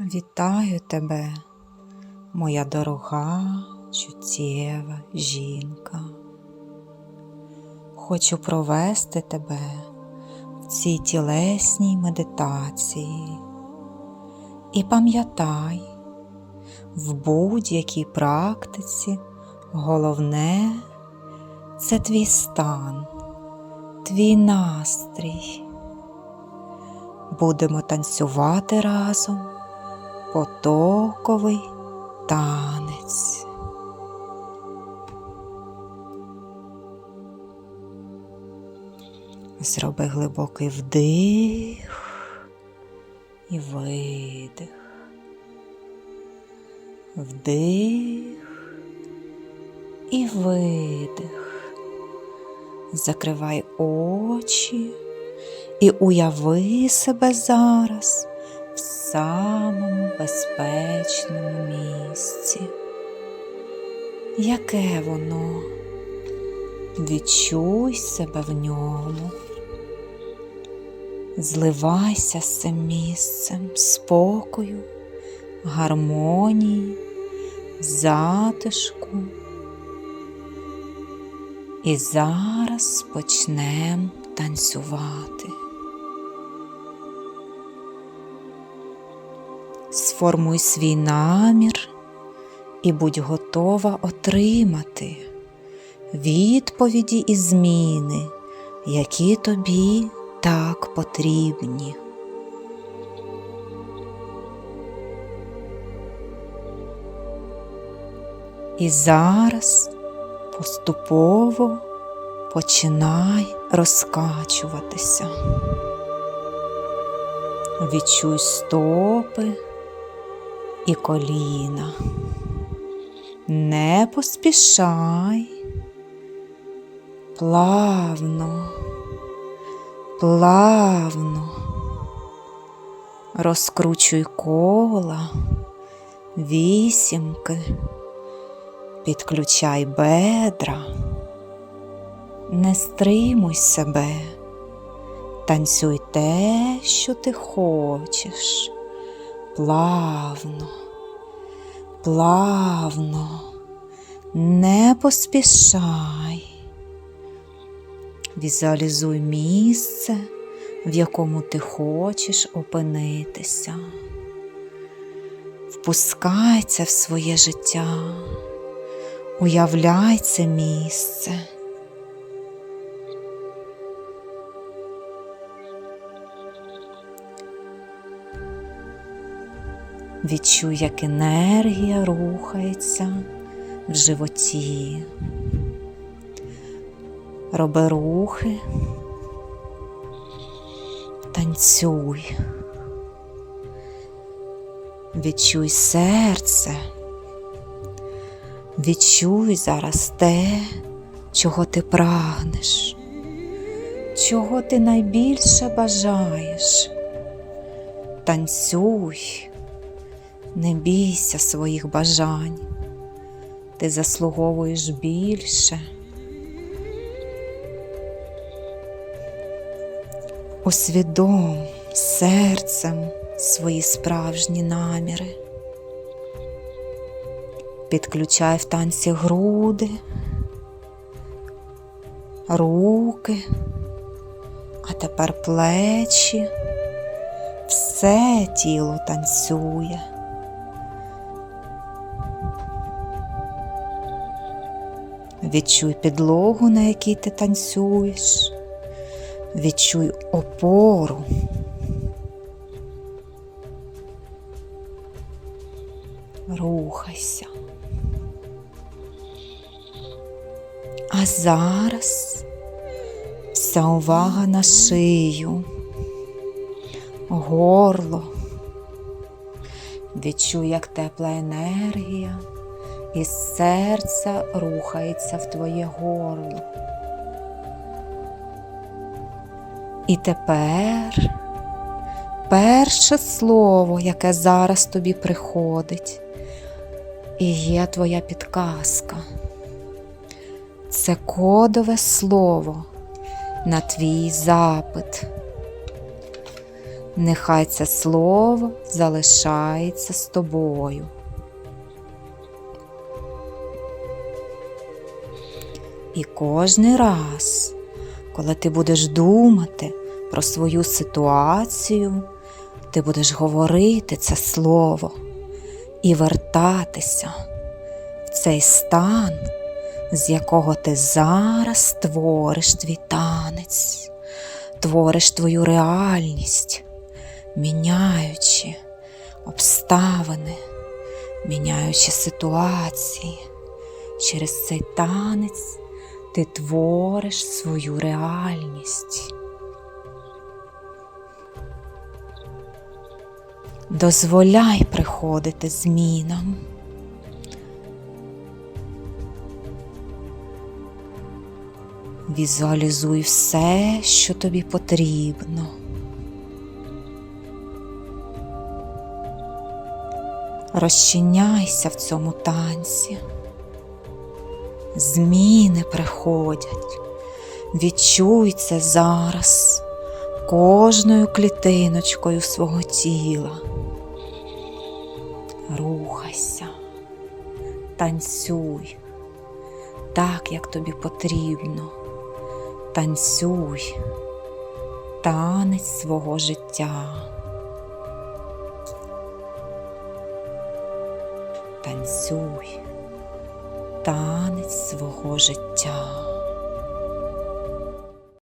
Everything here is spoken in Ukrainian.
Вітаю тебе, моя дорога, чуттєва жінка. Хочу провести тебе в цій тілесній медитації. І пам'ятай, в будь-якій практиці головне це твій стан, твій настрій. Будемо танцювати разом потоковий танець. Зроби глибокий вдих і видих. Вдих і видих. Закривай очі і уяви себе зараз самому безпечному місці. Яке воно? Відчуй себе в ньому. Зливайся з цим місцем спокою, гармонії, затишку. І зараз почнемо танцювати. Сформуй свій намір і будь готова отримати відповіді і зміни, які тобі так потрібні. І зараз поступово починай розкачуватися. Відчуй стопи і коліна. Не поспішай, плавно, плавно. Розкручуй кола, вісімки, підключай бедра, не стримуй себе, танцюй те, що ти хочеш, плавно, плавно, не поспішай. Візуалізуй місце, в якому ти хочеш опинитися. Впускайся в своє життя, уявляй це місце. Відчуй, як енергія рухається в животі. Роби рухи, танцюй. Відчуй серце. Відчуй зараз те, чого ти прагнеш, чого ти найбільше бажаєш. Танцюй, не бійся своїх бажань, ти заслуговуєш більше. Усвідом серцем свої справжні наміри. Підключай в танці груди, руки, а тепер плечі, все тіло танцює. Відчуй підлогу, на якій ти танцюєш. Відчуй опору. Рухайся. А зараз вся увага на шию, горло. Відчуй, як тепла енергія із серця рухається в твоє горло. І тепер перше слово, яке зараз тобі приходить, і є твоя підказка. Це кодове слово на твій запит. Нехай це слово залишається з тобою. І кожний раз, коли ти будеш думати про свою ситуацію, ти будеш говорити це слово і вертатися в цей стан, з якого ти зараз твориш твій танець, твориш твою реальність, міняючи обставини, міняючи ситуації. Через цей танець ти твориш свою реальність. Дозволяй приходити змінам. Візуалізуй все, що тобі потрібно. Розчиняйся в цьому танці. Зміни приходять. Відчуй зараз кожною клітиночкою свого тіла. Рухайся, танцюй так, як тобі потрібно. Танцюй, танець свого життя. Танцюй танець свого життя.